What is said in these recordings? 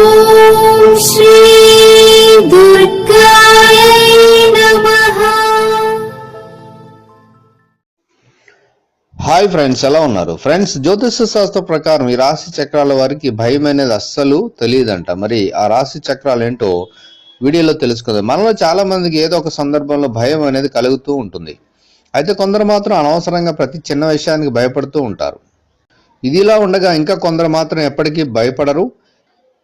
Hi friends ఎలా ఉన్నారు? Friends జ్యోతిష శాస్త్ర ప్రకారం ఈ రాశి చక్రాల వారికి భయం అనేది అస్సలు తెలియదంట. మరి ఆ రాశి చక్రాలు ఏంటో వీడియోలో తెలుసుకుందాం. మనలో చాలా మందికి ఏదో ఒక సందర్భంలో భయం అనేది కలుగుతూ ఉంటుంది. అయితే కొందరు మాత్రం అనవసరంగా ప్రతి చిన్న విషయానికి భయపడుతూ ఉంటారు. ఇదిలా ఉండగా ఇంకా కొందరు మాత్రం ఎప్పటికీ భయపడరు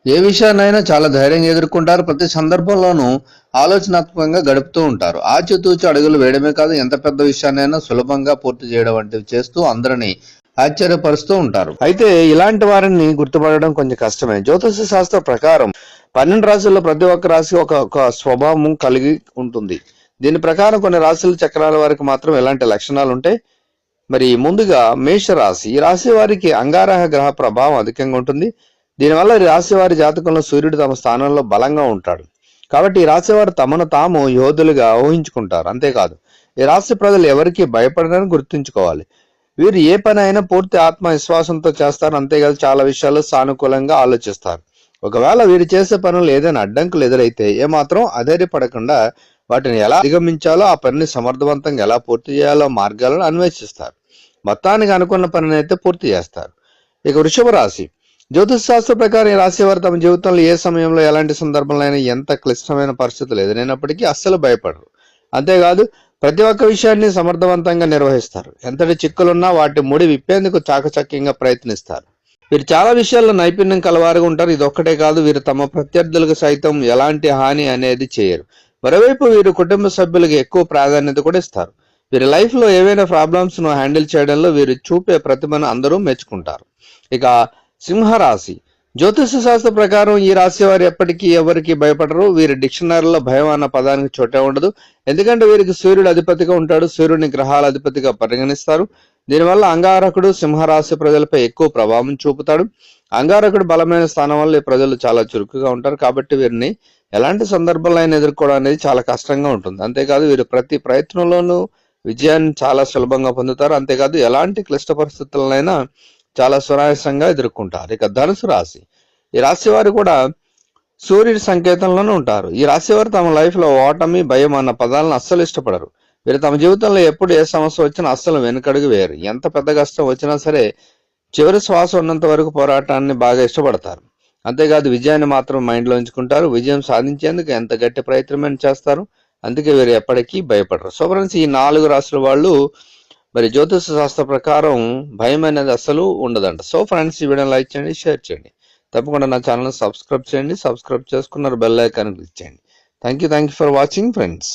ఏ విషయాన్నైనా చాలా ధైర్యంగా ఎదుర్కొంటారు. ప్రతి సందర్భంలోనూ ఆలోచనాత్మకంగా గడుపుతూ ఉంటారు. ఆచితూచి అడుగులు వేయడమే కాదు ఎంత పెద్ద విషయాన్నైనా సులభంగా పూర్తి చేయడం వంటివి చేస్తూ అందరినీ ఆశ్చర్యపరుస్తూ ఉంటారు. అయితే ఇలాంటి వారిని గుర్తుపడడం కొంచెం కష్టమే. జ్యోతిష శాస్త్ర ప్రకారం పన్నెండు రాశుల్లో ప్రతి ఒక్క రాశి ఒక ఒక స్వభావం కలిగి ఉంటుంది. దీని ప్రకారం కొన్ని రాశుల చక్రాల వారికి మాత్రం ఎలాంటి లక్షణాలు ఉంటాయి? మరి ముందుగా మేషరాశి. ఈ రాశి వారికి అంగారహ గ్రహ ప్రభావం అధికంగా ఉంటుంది. దీనివల్ల ఈ రాశి వారి జాతకంలో సూర్యుడు తమ స్థానంలో బలంగా ఉంటాడు. కాబట్టి ఈ రాశివారు తమను తాము యోధులుగా ఊహించుకుంటారు. అంతేకాదు ఈ రాశి ప్రజలు ఎవరికి భయపడరని గుర్తుంచుకోవాలి. వీరు ఏ పని అయినా పూర్తి ఆత్మవిశ్వాసంతో చేస్తారు. అంతేకాదు చాలా విషయాలు సానుకూలంగా ఆలోచిస్తారు. ఒకవేళ వీరు చేసే పనులు ఏదైనా అడ్డంకులు ఎదురైతే ఏమాత్రం అధైర్యపడకుండా వాటిని ఎలా అధిగమించాలో ఆ పనిని సమర్థవంతంగా ఎలా పూర్తి చేయాలో మార్గాలను అన్వేషిస్తారు. మొత్తానికి అనుకున్న పనిని అయితే పూర్తి చేస్తారు. ఇక వృషభ రాశి జ్యోతిష్ శాస్త్ర ప్రకారం ఈ తమ జీవితంలో ఏ సమయంలో ఎలాంటి సందర్భంలో అయినా ఎంత క్లిష్టమైన పరిస్థితులు ఎదురైనప్పటికీ అస్సలు భయపడరు. అంతేకాదు ప్రతి ఒక్క విషయాన్ని సమర్థవంతంగా నిర్వహిస్తారు. ఎంతటి చిక్కులున్నా వాటి ముడి విప్పేందుకు చాకచక్యంగా ప్రయత్నిస్తారు. వీరు చాలా విషయాల్లో నైపుణ్యం కలవారుగా ఉంటారు. ఇది ఒక్కటే కాదు వీరు తమ ప్రత్యర్థులకు సైతం ఎలాంటి హాని అనేది చేయరు. మరోవైపు వీరు కుటుంబ సభ్యులకు ఎక్కువ ప్రాధాన్యత కూడా ఇస్తారు. వీరి లైఫ్లో ఏవైనా ప్రాబ్లమ్స్ను హ్యాండిల్ చేయడంలో వీరు చూపే ప్రతిభను అందరూ మెచ్చుకుంటారు. ఇక సింహరాశి. జ్యోతిష శాస్త్ర ప్రకారం ఈ రాశి వారు ఎప్పటికీ ఎవరికి భయపడరు. వీరి డిక్షనరీలో భయం అన్న పదానికి చోటే ఉండదు. ఎందుకంటే వీరికి సూర్యుడు అధిపతిగా ఉంటాడు. సూర్యుడిని గ్రహాల అధిపతిగా పరిగణిస్తారు. దీనివల్ల అంగారకుడు సింహరాశి ప్రజలపై ఎక్కువ ప్రభావం చూపుతాడు. అంగారకుడు బలమైన స్థానం వల్ల ప్రజలు చాలా చురుకుగా ఉంటారు. కాబట్టి వీరిని ఎలాంటి సందర్భంలో అయినా ఎదుర్కోవడం అనేది చాలా కష్టంగా ఉంటుంది. అంతేకాదు వీరు ప్రతి ప్రయత్నంలోనూ విజయాన్ని చాలా సులభంగా పొందుతారు. అంతేకాదు ఎలాంటి క్లిష్ట పరిస్థితులనైనా చాలా సునాయాసంగా ఎదుర్కొంటారు. ఇక ధనుసు రాశి. ఈ రాశి వారు కూడా సూర్యుడి సంకేతంలోనే ఉంటారు. ఈ రాశి వారు తమ లైఫ్లో ఓటమి భయం అన్న పదాలను అస్సలు ఇష్టపడరు. వీరు తమ జీవితంలో ఎప్పుడు ఏ సమస్య వచ్చినా అస్సలు వెనుకడుగు వేయరు. ఎంత పెద్ద కష్టం వచ్చినా సరే చివరి శ్వాస ఉన్నంత వరకు పోరాటాన్ని బాగా ఇష్టపడతారు. అంతేకాదు విజయాన్ని మాత్రం మైండ్లో ఉంచుకుంటారు. విజయం సాధించేందుకు ఎంత గట్టి ప్రయత్నమైన చేస్తారు. అందుకే వీరు ఎప్పటికీ భయపడరు. సో ఫ్రెండ్స్ ఈ నాలుగు రాష్ట్రాల వాళ్ళు మరి జ్యోతిష శాస్త్ర ప్రకారం భయం అనేది అసలు ఉండదంట. సో ఫ్రెండ్స్ ఈ వీడియో లైక్ చేయండి షేర్ చేయండి. తప్పకుండా నా ఛానల్ సబ్స్క్రైబ్ చేయండి సబ్స్క్రైబ్ చేసుకున్నారు బెల్ ఐకాన్ క్లిక్ చేయండి. Thank you thank you for watching friends